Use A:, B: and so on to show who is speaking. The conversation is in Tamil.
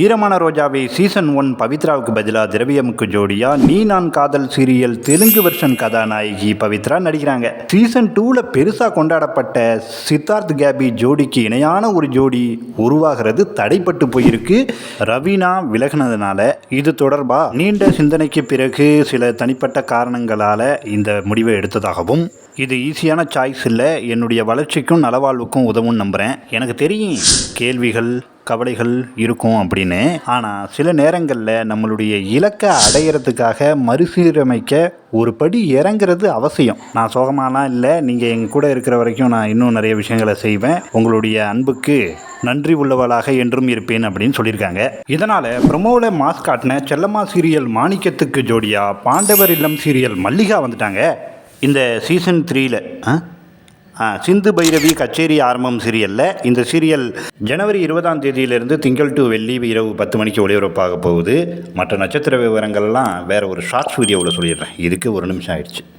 A: ஈரமான ரோஜாவை சீசன் ஒன் பவித்ராவுக்கு பதிலாக திரவியமுக்கு ஜோடியா நீ நான் காதல் சீரியல் தெலுங்கு வெர்ஷன் கதாநாயகி பவித்ரா நடிக்கிறாங்க. சீசன் டூவில் பெருசாக கொண்டாடப்பட்ட சித்தார்த் கேபி ஜோடிக்கு இணையான ஒரு ஜோடி உருவாகிறது தடைப்பட்டு போயிருக்கு. ரவீனா விலகினதுனால இது தொடர்பாக நீண்ட சிந்தனைக்கு பிறகு சில தனிப்பட்ட காரணங்களால் இந்த முடிவை எடுத்ததாகவும் இது ஈஸியான சாய்ஸ் இல்லை என்னுடைய வளர்ச்சிக்கும் நலவாழ்வுக்கும் உதவும் நம்புகிறேன் எனக்கு தெரியும் கேள்விகள் கவலைகள் இருக்கும் அப்படின்னு. ஆனால் சில நேரங்களில் நம்மளுடைய இலக்கை அடையிறதுக்காக மறுசீரமைக்க ஒரு படி இறங்குறது அவசியம். நான் சோகமாலாம் இல்லை. நீங்கள் எங்கள் கூட இருக்கிற வரைக்கும் நான் இன்னும் நிறைய விஷயங்களை செய்வேன். உங்களுடைய அன்புக்கு நன்றி உள்ளவளாக என்றும் இருப்பேன் அப்படின்னு சொல்லியிருக்காங்க. இதனால் ப்ரொமோவில் மாஸ் காட்டின செல்லம்மா சீரியல் மாணிக்கத்துக்கு ஜோடியாக பாண்டவர் இல்லம் சீரியல் மல்லிகா வந்துட்டாங்க. இந்த சீசன் த்ரீயில் ஆ? சிந்து பைரவி கச்சேரி ஆரம்பம் சீரியலில். இந்த சீரியல் ஜனவரி இருபதாம் தேதியிலிருந்து திங்கள் டு வெள்ளி இரவு பத்து மணிக்கு ஒளிபரப்பாக போகுது. மற்ற நட்சத்திர விவரங்கள்லாம் வேறு ஒரு ஷார்ட்ஸ் வீடியோவில் சொல்லிடுறேன். இதுக்கு ஒரு நிமிஷம் ஆயிடுச்சு.